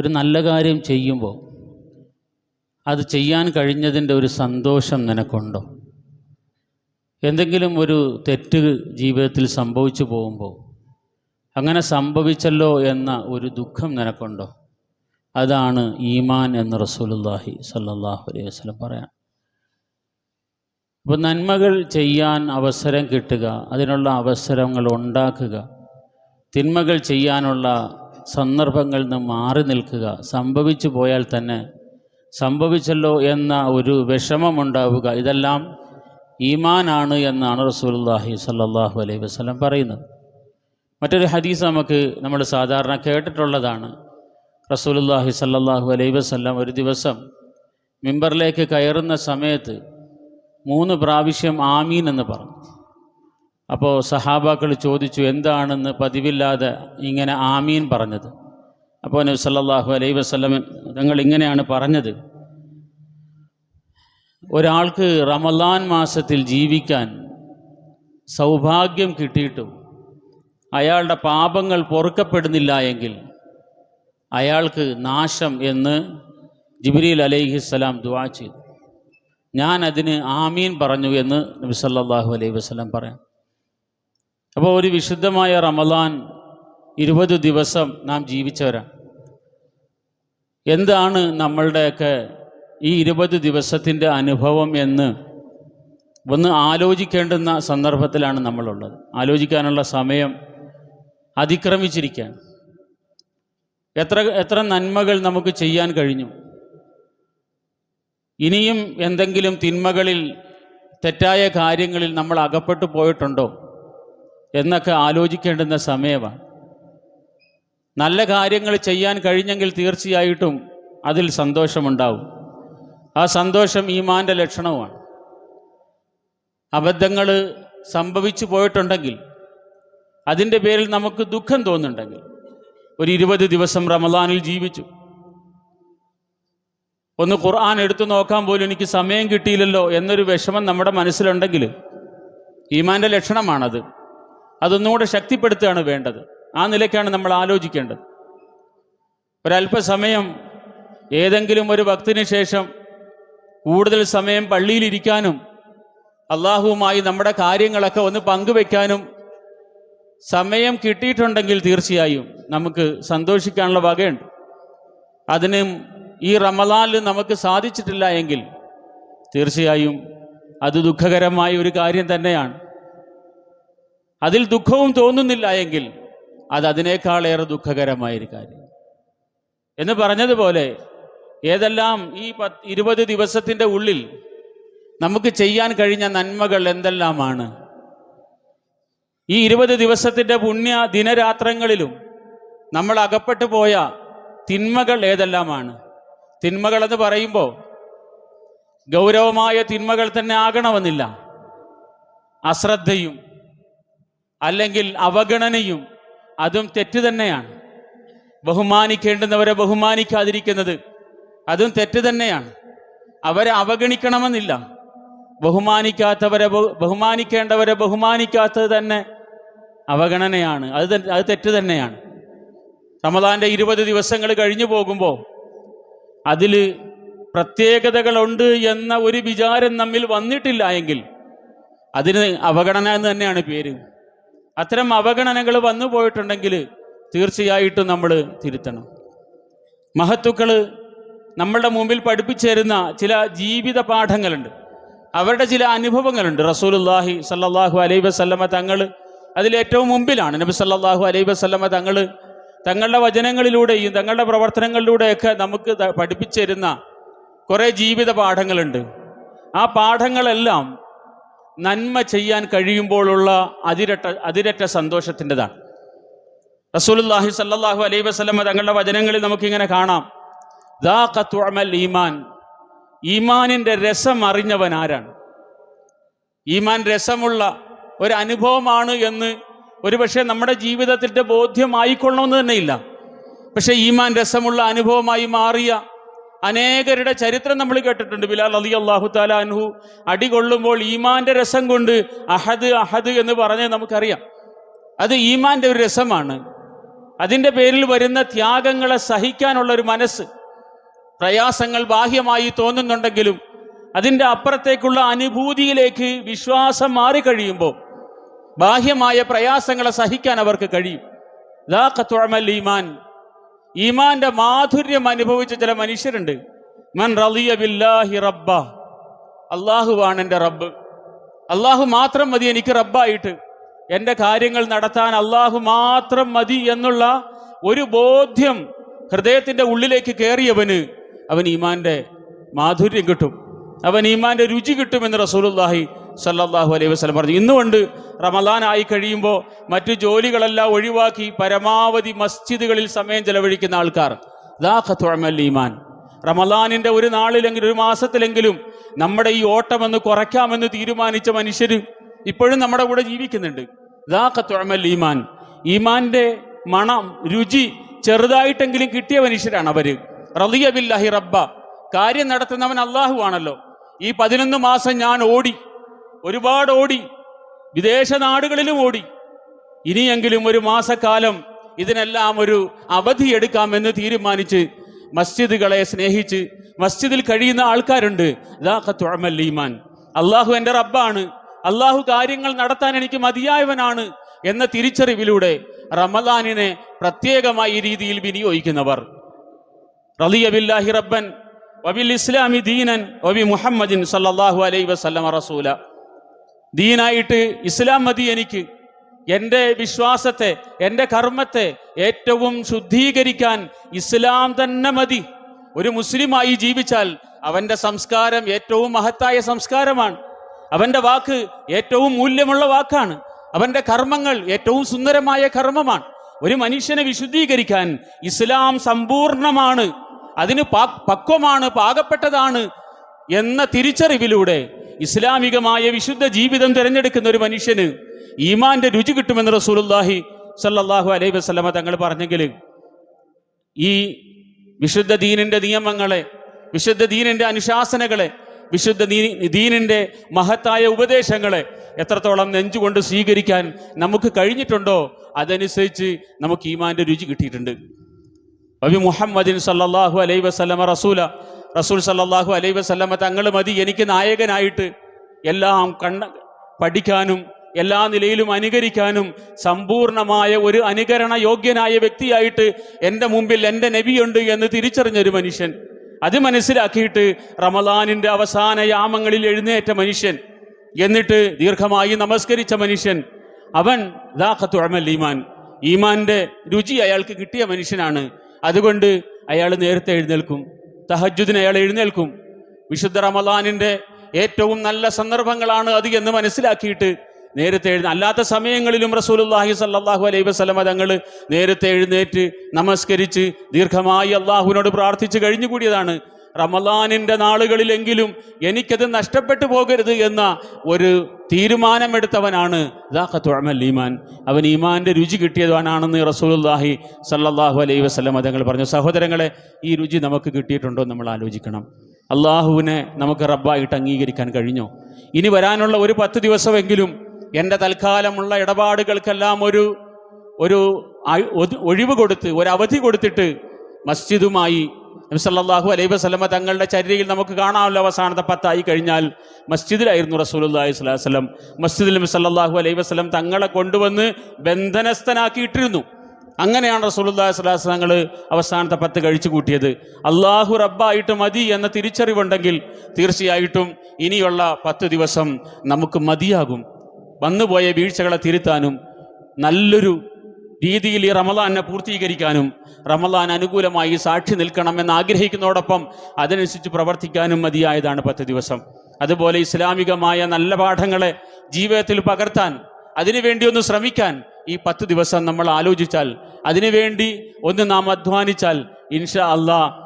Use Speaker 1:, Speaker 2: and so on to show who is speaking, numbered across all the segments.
Speaker 1: ഒരു നല്ല കാര്യം ചെയ്യുമ്പോൾ അത് ചെയ്യാൻ കഴിഞ്ഞതിന്റെ ഒരു സന്തോഷം നിനക്കുണ്ടോ? എന്തെങ്കിലും ഒരു തെറ്റ് ജീവിതത്തിൽ സംഭവിച്ചു പോകുമ്പോൾ അങ്ങനെ സംഭവിച്ചല്ലോ എന്ന ഒരു ദുഃഖം നിനക്കുണ്ടോ? അതാണ് ഈമാൻ എന്ന് റസൂലുല്ലാഹി സല്ലാഹു അലൈഹി വസ്ലം പറയാം അപ്പോൾ നന്മകൾ ചെയ്യാൻ അവസരം കിട്ടുക അതിനുള്ള അവസരങ്ങൾ ഉണ്ടാക്കുക തിന്മകൾ ചെയ്യാനുള്ള സന്ദർഭങ്ങളിൽ നിന്ന് മാറി നിൽക്കുക. സംഭവിച്ചു പോയാൽ തന്നെ സംഭവിച്ചല്ലോ എന്ന ഒരു വിഷമമുണ്ടാവുക ഇതെല്ലാം ഈമാനാണ് എന്നാണ് റസൂലുള്ളാഹി സ്വല്ലല്ലാഹു അലൈഹി വസല്ലം പറയുന്നത്. മറ്റൊരു ഹദീസ് നമുക്ക് നമ്മൾ സാധാരണ കേട്ടിട്ടുള്ളതാണ്. റസൂലുള്ളാഹി സ്വല്ലല്ലാഹു അലൈഹി വസല്ലം ഒരു ദിവസം മിമ്പറിലേക്ക് കയറുന്ന സമയത്ത് മൂന്ന് പ്രാവശ്യം ആമീൻ എന്ന് പറഞ്ഞു. അപ്പോൾ സഹാബാക്കൾ ചോദിച്ചു എന്താണെന്ന് പതിവില്ലാതെ ഇങ്ങനെ ആമീൻ പറഞ്ഞത്? അപ്പോൾ നബി സല്ലല്ലാഹു അലൈഹി വസല്ലം തങ്ങൾ ഇങ്ങനെയാണ് പറഞ്ഞത്. ഒരാൾക്ക് റമലാൻ മാസത്തിൽ ജീവിക്കാൻ സൗഭാഗ്യം കിട്ടിയിട്ടും അയാളുടെ പാപങ്ങൾ പൊറുക്കപ്പെടുന്നില്ല എങ്കിൽ അയാൾക്ക് നാശം എന്ന് ജിബ്രീൽ അലൈഹിസ്സലാം ദുആ ചെയ്തു. ഞാൻ അതിന് ആമീൻ പറഞ്ഞു എന്ന് നബി സല്ലല്ലാഹു അലൈഹി വസല്ലം പറയാം. അപ്പോൾ ഒരു വിശുദ്ധമായ റമദാൻ ഇരുപത് ദിവസം നാം ജീവിച്ചവരാണ് എന്താണ് നമ്മളുടെയൊക്കെ ഈ ഇരുപത് ദിവസത്തിന്റെ അനുഭവം എന്ന് ഒന്ന് ആലോചിക്കേണ്ടുന്ന സന്ദർഭത്തിലാണ് നമ്മളുള്ളത്. ആലോചിക്കാനുള്ള സമയം അതിക്രമിച്ചിരിക്കുകയാണ് എത്ര എത്ര നന്മകൾ നമുക്ക് ചെയ്യാൻ കഴിഞ്ഞു. ഇനിയും എന്തെങ്കിലും തിന്മകളിൽ തെറ്റായ കാര്യങ്ങളിൽ നമ്മൾ അകപ്പെട്ടു പോയിട്ടുണ്ടോ? എന്നൊക്കെ ആലോചിക്കേണ്ടുന്ന സമയമാണ്. നല്ല കാര്യങ്ങൾ ചെയ്യാൻ കഴിഞ്ഞെങ്കിൽ തീർച്ചയായിട്ടും അതിൽ സന്തോഷമുണ്ടാവും. ആ സന്തോഷം ഈമാന്റെ ലക്ഷണവുമാണ്. അബദ്ധങ്ങൾ സംഭവിച്ചു പോയിട്ടുണ്ടെങ്കിൽ അതിന്റെ പേരിൽ നമുക്ക് ദുഃഖം തോന്നുന്നുണ്ടെങ്കിൽ. ഒരു ഇരുപത് ദിവസം റമദാനിൽ ജീവിച്ചു. ഒന്ന് ഖുർആൻ എടുത്തു നോക്കാൻ പോലും എനിക്ക് സമയം കിട്ടിയില്ലല്ലോ എന്നൊരു വിഷമം നമ്മുടെ മനസ്സിലുണ്ടെങ്കിൽ ഈമാന്റെ ലക്ഷണമാണത്. അതൊന്നുകൂടെ ശക്തിപ്പെടുത്തുകയാണ് വേണ്ടത്. ആ നിലയ്ക്കാണ് നമ്മൾ ആലോചിക്കേണ്ടത്. ഒരല്പസമയം ഏതെങ്കിലും ഒരു ഭക്തിന് ശേഷം കൂടുതൽ സമയം പള്ളിയിലിരിക്കാനും അള്ളാഹുവുമായി നമ്മുടെ കാര്യങ്ങളൊക്കെ ഒന്ന് പങ്കുവെക്കാനും സമയം കിട്ടിയിട്ടുണ്ടെങ്കിൽ തീർച്ചയായും നമുക്ക് സന്തോഷിക്കാനുള്ള വകയുണ്ട്. അതിനും ഈ റമദാനിൽ നമുക്ക് സാധിച്ചിട്ടില്ല എങ്കിൽ തീർച്ചയായും അത് ദുഃഖകരമായ ഒരു കാര്യം തന്നെയാണ്. അതിൽ ദുഃഖവും തോന്നുന്നില്ല എങ്കിൽ അത് അതിനേക്കാളേറെ ദുഃഖകരമായ ഒരു കാര്യം. എന്ന് പറഞ്ഞതുപോലെ ഏതെല്ലാം ഈ പത്ത് ഇരുപത് ദിവസത്തിന്റെ ഉള്ളിൽ നമുക്ക് ചെയ്യാൻ കഴിഞ്ഞ നന്മകൾ എന്തെല്ലാമാണ്? ഈ ഇരുപത് ദിവസത്തിന്റെ പുണ്യ ദിനരാത്രങ്ങളിലും നമ്മൾ അകപ്പെട്ടു പോയ തിന്മകൾ ഏതെല്ലാമാണ്? തിന്മകളെന്ന് പറയുമ്പോൾ ഗൗരവമായ തിന്മകൾ തന്നെ ആകണമെന്നില്ല. അശ്രദ്ധയും അല്ലെങ്കിൽ അവഗണനയും അതും തെറ്റ് തന്നെയാണ്. ബഹുമാനിക്കേണ്ടുന്നവരെ ബഹുമാനിക്കാതിരിക്കുന്നത് അതും തെറ്റ് തന്നെയാണ്. അവരെ അവഗണിക്കണമെന്നില്ല. ബഹുമാനിക്കാത്തവരെ ബഹുമാനിക്കേണ്ടവരെ ബഹുമാനിക്കാത്തത് തന്നെ അവഗണനയാണ്. അത് അത് തെറ്റ് തന്നെയാണ്. റമദാന്റെ ഇരുപത് ദിവസങ്ങൾ കഴിഞ്ഞു പോകുമ്പോൾ അതിൽ പ്രത്യേകതകളുണ്ട് എന്ന ഒരു വിചാരം നമ്മിൽ വന്നിട്ടില്ല എങ്കിൽ അതിന് അവഗണന എന്ന് തന്നെയാണ് പേര്. അത്തരം അവഗണനകൾ വന്നു പോയിട്ടുണ്ടെങ്കിൽ തീർച്ചയായിട്ടും നമ്മൾ തിരുത്തണം. മഹത്തുക്കൾ നമ്മളുടെ മുമ്പിൽ പഠിപ്പിച്ചു തരുന്ന ചില ജീവിത പാഠങ്ങളുണ്ട്. അവരുടെ ചില അനുഭവങ്ങളുണ്ട്. റസൂലുല്ലാഹി സല്ലാഹു അലൈഹി വസല്ലമ തങ്ങൾ അതിലേറ്റവും മുമ്പിലാണ്. നബി സല്ലാഹു അലൈഹി വസല്ലമ തങ്ങൾ തങ്ങളുടെ വചനങ്ങളിലൂടെയും തങ്ങളുടെ പ്രവർത്തനങ്ങളിലൂടെയൊക്കെ നമുക്ക് പഠിപ്പിച്ചു തരുന്ന കുറേ ജീവിത പാഠങ്ങളുണ്ട്. ആ പാഠങ്ങളെല്ലാം നന്മ ചെയ്യാൻ കഴിയുമ്പോഴുള്ള അതിരട്ട അതിരറ്റ സന്തോഷത്തിന്റെതാണ്. റസൂലുല്ലാഹി സല്ലാഹു അലൈഹി വസ്ലമ തങ്ങളുടെ വചനങ്ങളിൽ നമുക്കിങ്ങനെ കാണാം. ഈമാൻ. ഈമാനിന്റെ രസം അറിഞ്ഞവൻ ആരാണ്? ഈമാൻ രസമുള്ള ഒരു അനുഭവമാണ് എന്ന് ഒരുപക്ഷെ നമ്മുടെ ജീവിതത്തിന്റെ ബോധ്യമായിക്കൊള്ളണമെന്ന് തന്നെയില്ല. പക്ഷേ ഈമാൻ രസമുള്ള അനുഭവമായി മാറിയ അനേകരുടെ ചരിത്രം നമ്മൾ കേട്ടിട്ടുണ്ട്. ബിലാൽ അലി അള്ളാഹു താല അൻഹു അടികൊള്ളുമ്പോൾ ഈമാന്റെ രസം കൊണ്ട് അഹദ് അഹദ് എന്ന് പറഞ്ഞ് നമുക്കറിയാം. അത് ഈമാന്റെ ഒരു രസമാണ്. അതിന്റെ പേരിൽ വരുന്ന ത്യാഗങ്ങളെ സഹിക്കാനുള്ള ഒരു മനസ്സ് പ്രയാസങ്ങൾ ബാഹ്യമായി തോന്നുന്നുണ്ടെങ്കിലും അതിന്റെ അപ്പുറത്തേക്കുള്ള അനുഭൂതിയിലേക്ക് വിശ്വാസം മാറിക്കഴിയുമ്പോൾ ബാഹ്യമായ പ്രയാസങ്ങളെ സഹിക്കാൻ അവർക്ക് കഴിയും. ഈമാൻ. ഈമാന്റെ മാധുര്യം അനുഭവിച്ച ചില മനുഷ്യരുണ്ട്. മൻ റളിയ ബില്ലാഹി റബ്ബ. അള്ളാഹുവാണ് എന്റെ റബ്ബ്. അള്ളാഹു മാത്രം മതി എനിക്ക് റബ്ബായിട്ട്. എന്റെ കാര്യങ്ങൾ നടത്താൻ അള്ളാഹു മാത്രം മതി എന്നുള്ള ഒരു ബോധ്യം ഹൃദയത്തിന്റെ ഉള്ളിലേക്ക് കയറിയവന് അവൻ ഈമാന്റെ മാധുര്യം കിട്ടും. അവൻ ഈമാന്റെ രുചി കിട്ടുമെന്ന് റസൂലുള്ളാഹി സല്ലല്ലാഹു അലൈഹി വസ്ലം പറഞ്ഞു. ഇന്നുകൊണ്ട് റമദാൻ ആയി കഴിയുമ്പോൾ മറ്റു ജോലികളെല്ലാം ഒഴിവാക്കി പരമാവധി മസ്ജിദുകളിൽ സമയം ചെലവഴിക്കുന്ന ആൾക്കാർ. ദാഖത്തുഅമൽ ഈമാൻ. റമദാനിന്റെ ഒരു നാളിലെങ്കിലും ഒരു മാസത്തിലെങ്കിലും നമ്മുടെ ഈ ഓട്ടമെന്ന് കുറയ്ക്കാമെന്ന് തീരുമാനിച്ച മനുഷ്യർ ഇപ്പോഴും നമ്മുടെ കൂടെ ജീവിക്കുന്നുണ്ട്. ദാഖത്തുഅമൽ ഈമാൻ. ഈമാന്റെ മണം രുചി ചെറുതായിട്ടെങ്കിലും കിട്ടിയ മനുഷ്യരാണ് അവർ. റളിയ ബില്ലാഹി റബ്ബ. കാര്യം നടത്തുന്നവൻ അള്ളാഹു ആണല്ലോ. ഈ പതിനൊന്ന് മാസം ഞാൻ ഓടി ഒരുപാട് ഓടി. വിദേശ നാടുകളിലും ഓടി. ഇനിയെങ്കിലും ഒരു മാസക്കാലം ഇതിനെല്ലാം ഒരു അവധി എടുക്കാമെന്ന് തീരുമാനിച്ച് മസ്ജിദുകളെ സ്നേഹിച്ച് മസ്ജിദിൽ കഴിയുന്ന ആൾക്കാരുണ്ട്. ഈമാൻ. അള്ളാഹു എന്റെ റബ്ബാണ്. അള്ളാഹു കാര്യങ്ങൾ നടത്താൻ എനിക്ക് മതിയായവനാണ് എന്ന തിരിച്ചറിവിലൂടെ റമദാനിനെ പ്രത്യേകമായി ഈ രീതിയിൽ വിനിയോഗിക്കുന്നവർ. റളിയ ബില്ലാഹി റബ്ബൻ വബിൽ ഇസ്ലാമി ദീനൻ വബി മുഹമ്മദിൻ സല്ലാഹു അലൈ വസല്ലമ റസൂല. ദീനായിട്ട് ഇസ്ലാം മതി എനിക്ക്. എന്റെ വിശ്വാസത്തെ എന്റെ കർമ്മത്തെ ഏറ്റവും ശുദ്ധീകരിക്കാൻ ഇസ്ലാം തന്നെ മതി. ഒരു മുസ്ലിമായി ജീവിച്ചാൽ അവന്റെ സംസ്കാരം ഏറ്റവും മഹത്തായ സംസ്കാരമാണ്. അവന്റെ വാക്ക് ഏറ്റവും മൂല്യമുള്ള വാക്കാണ്. അവന്റെ കർമ്മങ്ങൾ ഏറ്റവും സുന്ദരമായ കർമ്മമാണ്. ഒരു മനുഷ്യനെ വിശുദ്ധീകരിക്കാൻ ഇസ്ലാം സമ്പൂർണമാണ്. അതിന് പാ- പക്വമാണ് പാകപ്പെട്ടതാണ് എന്ന തിരിച്ചറിവിലൂടെ ഇസ്ലാമികമായ വിശുദ്ധ ജീവിതം തിരഞ്ഞെടുക്കുന്ന ഒരു മനുഷ്യന് ഈമാന്റെ രുചി കിട്ടുമെന്ന് റസൂലുള്ളാഹി സല്ലല്ലാഹു അലൈഹി വസല്ലമ തങ്ങൾ പറഞ്ഞെങ്കിൽ ഈ വിശുദ്ധ ദീനിന്റെ നിയമങ്ങളെ വിശുദ്ധ ദീനിന്റെ അനുശാസനകളെ വിശുദ്ധ ദീനിന്റെ മഹത്തായ ഉപദേശങ്ങളെ എത്രത്തോളം നെഞ്ചുകൊണ്ട് സ്വീകരിക്കാൻ നമുക്ക് കഴിഞ്ഞിട്ടുണ്ടോ അതനുസരിച്ച് നമുക്ക് ഈമാന്റെ രുചി കിട്ടിയിട്ടുണ്ട്. അബി മുഹമ്മദിൻ സല്ലല്ലാഹു അലൈഹി വസല്ലമ റസൂല റസൂൽ സല്ലാഹു അലൈ വസല്ലമ തങ്ങൾ മതി എനിക്ക് നായകനായിട്ട് എല്ലാം കണ്ണ പഠിക്കാനും എല്ലാ നിലയിലും അനുകരിക്കാനും സമ്പൂർണമായ ഒരു അനുകരണ യോഗ്യനായ വ്യക്തിയായിട്ട് എന്റെ മുമ്പിൽ എന്റെ നബിയുണ്ട് എന്ന് തിരിച്ചറിഞ്ഞൊരു മനുഷ്യൻ. അത് മനസ്സിലാക്കിയിട്ട് റമദാനിന്റെ അവസാന യാമങ്ങളിൽ എഴുന്നേറ്റ മനുഷ്യൻ. എന്നിട്ട് ദീർഘമായി നമസ്കരിച്ച മനുഷ്യൻ. അവൻ ദാഖത്തു അമൽ ഈമാൻ. ഈമാന്റെ രുചി അയാൾക്ക് കിട്ടിയ മനുഷ്യനാണ്. അതുകൊണ്ട് അയാൾ നേരത്തെ എഴുന്നേൽക്കും. തഹജുദിന് അയാൾ എഴുന്നേൽക്കും. വിശുദ്ധ റമദാനിന്റെ ഏറ്റവും നല്ല സന്ദർഭങ്ങളാണ് അത് എന്ന് മനസ്സിലാക്കിയിട്ട് നേരത്തെ എഴുന്ന അല്ലാത്ത സമയങ്ങളിലും റസൂലുള്ളാഹി സല്ലാഹു അലൈഹി വസ്ലമ തങ്ങൾ നേരത്തെ എഴുന്നേറ്റ് നമസ്കരിച്ച് ദീർഘമായി അള്ളാഹുവിനോട് പ്രാർത്ഥിച്ച് കഴിഞ്ഞുകൂടിയതാണ്. റമദാനിന്റെ നാളുകളിലെങ്കിലും എനിക്കത് നഷ്ടപ്പെട്ടു പോകരുത് എന്ന ഒരു തീരുമാനമെടുത്തവനാണ്. ഈമാൻ. അവൻ ഈമാന്റെ രുചി കിട്ടിയവനാണെന്ന് റസൂലുള്ളാഹി സല്ലാഹു അലൈഹി വസ്ലം അദ്ദേഹങ്ങൾ പറഞ്ഞു. സഹോദരങ്ങളെ ഈ രുചി നമുക്ക് കിട്ടിയിട്ടുണ്ടോ നമ്മൾ ആലോചിക്കണം. അള്ളാഹുവിനെ നമുക്ക് റബ്ബായിട്ട് അംഗീകരിക്കാൻ കഴിഞ്ഞോ? ഇനി വരാനുള്ള ഒരു പത്ത് ദിവസമെങ്കിലും എന്റെ തൽക്കാലമുള്ള ഇടപാടുകൾക്കെല്ലാം ഒരു ഒരു ഒഴിവ് കൊടുത്ത് ഒരു അവധി കൊടുത്തിട്ട് മസ്ജിദുമായി നബി സല്ലല്ലാഹു അലൈഹി വസല്ലമ തങ്ങളുടെ ചര്യയിൽ നമുക്ക് കാണാമല്ലോ അവസാനത്തെ പത്തായി കഴിഞ്ഞാൽ മസ്ജിദിലായിരുന്നു അലൈഹി വസല്ലം. മസ്ജിദിൽ നബി സല്ലല്ലാഹു അലൈഹി വസല്ലം തങ്ങളെ കൊണ്ടുവന്ന് ബന്ധനസ്ഥനാക്കിയിട്ടിരുന്നു. അങ്ങനെയാണ് അലൈഹി വസല്ലം തങ്ങൾ അവസാനത്തെ പത്ത് കഴിച്ചു കൂട്ടിയത്. അള്ളാഹു റബ്ബായിട്ട് മതി എന്ന തിരിച്ചറിവുണ്ടെങ്കിൽ തീർച്ചയായിട്ടും ഇനിയുള്ള പത്ത് ദിവസം നമുക്ക് മതിയാകും. വന്നുപോയ വീഴ്ചകളെ തിരുത്താനും നല്ലൊരു രീതിയിൽ ഈ റമദാനെ പൂർത്തീകരിക്കാനും റമദാൻ അനുകൂലമായി സാക്ഷി നിൽക്കണമെന്ന് ആഗ്രഹിക്കുന്നതോടൊപ്പം അതനുസരിച്ച് പ്രവർത്തിക്കാനും മതിയായതാണ് പത്ത് ദിവസം. അതുപോലെ ഇസ്ലാമികമായ നല്ല പാഠങ്ങളെ ജീവിതത്തിൽ പകർത്താൻ അതിനുവേണ്ടി ഒന്ന് ശ്രമിക്കാൻ ഈ പത്ത് ദിവസം നമ്മൾ ആലോചിച്ചാൽ അതിനുവേണ്ടി ഒന്ന് നാം അധ്വാനിച്ചാൽ ഇൻഷാ അള്ളാ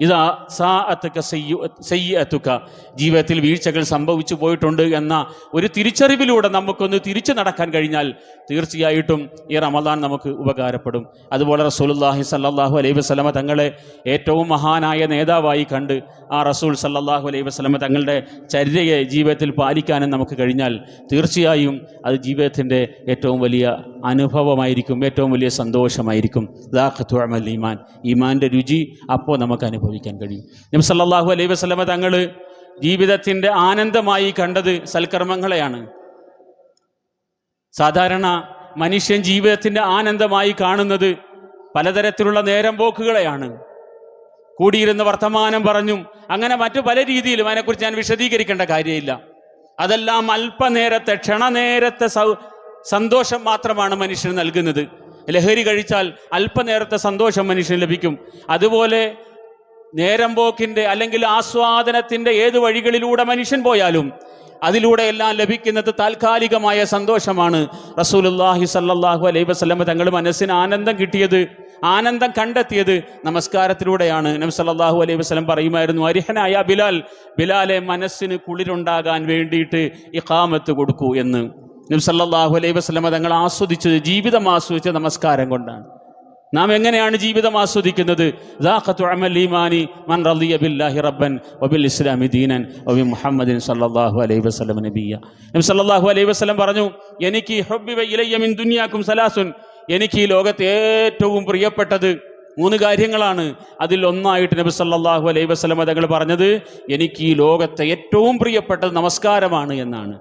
Speaker 1: ഇതാ സാ അത്തുക്ക സാഅത്തുക അത്തുക്ക ജീവിതത്തിൽ വീഴ്ചകൾ സംഭവിച്ചു പോയിട്ടുണ്ട് എന്ന ഒരു തിരിച്ചറിവിലൂടെ നമുക്കൊന്ന് തിരിച്ചു നടക്കാൻ കഴിഞ്ഞാൽ തീർച്ചയായിട്ടും ഈ റമദാൻ നമുക്ക് ഉപകാരപ്പെടും. അതുപോലെ റസൂലുള്ളാഹി സല്ലാഹു അലൈഹി വസ്ലമ തങ്ങളെ ഏറ്റവും മഹാനായ നേതാവായി കണ്ട് ആ റസൂൽ സല്ലാഹു അലൈഹി വസ്ലമ തങ്ങളുടെ ചര്യയെ ജീവിതത്തിൽ പാലിക്കാനും നമുക്ക് കഴിഞ്ഞാൽ തീർച്ചയായും അത് ജീവിതത്തിന്റെ ഏറ്റവും വലിയ അനുഭവമായിരിക്കും. ഏറ്റവും വലിയ സന്തോഷമായിരിക്കും. ദാഖത്തുഅമൽ ഈമാൻ. ഈമാന്റെ രുചി അപ്പോൾ നമുക്ക് അനുഭവിക്കാൻ കഴിയും. നബി സല്ലല്ലാഹു അലൈഹി വസല്ലമ തങ്ങൾ ജീവിതത്തിന്റെ ആനന്ദമായി കണ്ടത് സൽക്കർമ്മങ്ങളെയാണ്. സാധാരണ മനുഷ്യൻ ജീവിതത്തിന്റെ ആനന്ദമായി കാണുന്നത് പലതരത്തിലുള്ള നേരം പോക്കുകളെയാണ്. കൂടിയിരുന്ന് വർത്തമാനം പറഞ്ഞും അങ്ങനെ മറ്റു പല രീതിയിലും അതിനെക്കുറിച്ച് ഞാൻ വിശദീകരിക്കേണ്ട കാര്യമില്ല. അതെല്ലാം അല്പനേരത്തെ ക്ഷണനേരത്തെ സൗ സന്തോഷം മാത്രമാണ് മനുഷ്യന് നൽകുന്നത്. ലഹരി കഴിച്ചാൽ അല്പനേരത്തെ സന്തോഷം മനുഷ്യന് ലഭിക്കും. അതുപോലെ നേരം പോക്കിന്റെ അല്ലെങ്കിൽ ആസ്വാദനത്തിന്റെ ഏത് വഴികളിലൂടെ മനുഷ്യൻ പോയാലും അതിലൂടെ എല്ലാം ലഭിക്കുന്നത് താൽക്കാലികമായ സന്തോഷമാണ്. റസൂലുല്ലാഹി സല്ലാഹു അലൈഹി വസ്ലമ തങ്ങൾ മനസ്സിന് ആനന്ദം കിട്ടിയത് ആനന്ദം കണ്ടെത്തിയത് നമസ്കാരത്തിലൂടെയാണ്. നബി സല്ലാഹു അലൈഹി വസ്ലം പറയുമായിരുന്നു അരിഹനായ ബിലാൽ ബിലാലെ മനസ്സിന് കുളിരുണ്ടാകാൻ വേണ്ടിയിട്ട് ഇഖാമത്ത് കൊടുക്കൂ എന്ന്. നബി സല്ലല്ലാഹു അലൈഹി വസല്ലമ തങ്ങൾ ആസ്വദിച്ചത് ജീവിതം ആസ്വദിച്ച നമസ്കാരം കൊണ്ടാണ്. നാം എങ്ങനെയാണ് ജീവിതം ആസ്വദിക്കുന്നത്? റബ്ബൻ വബിൽ ഇസ്ലാമി ദീനൻ വബി മുഹമ്മദിൻ സല്ലല്ലാഹു അലൈഹി വസല്ലം നബിയ നബി സല്ലല്ലാഹു അലൈഹി വസല്ലം പറഞ്ഞു എനിക്ക് ഹുബ്ബിബ ഇലയ്യ മിൻ ദുനിയാക്കും സലാസുൻ. എനിക്ക് ഈ ലോകത്ത് ഏറ്റവും പ്രിയപ്പെട്ടത് മൂന്ന് കാര്യങ്ങളാണ്. അതിൽ ഒന്നായിട്ട് നബി സല്ലല്ലാഹു അലൈഹി വസല്ലമ തങ്ങൾ പറഞ്ഞത് എനിക്ക് ഈ ലോകത്തെ ഏറ്റവും പ്രിയപ്പെട്ടത് നമസ്കാരമാണ് എന്നാണ്.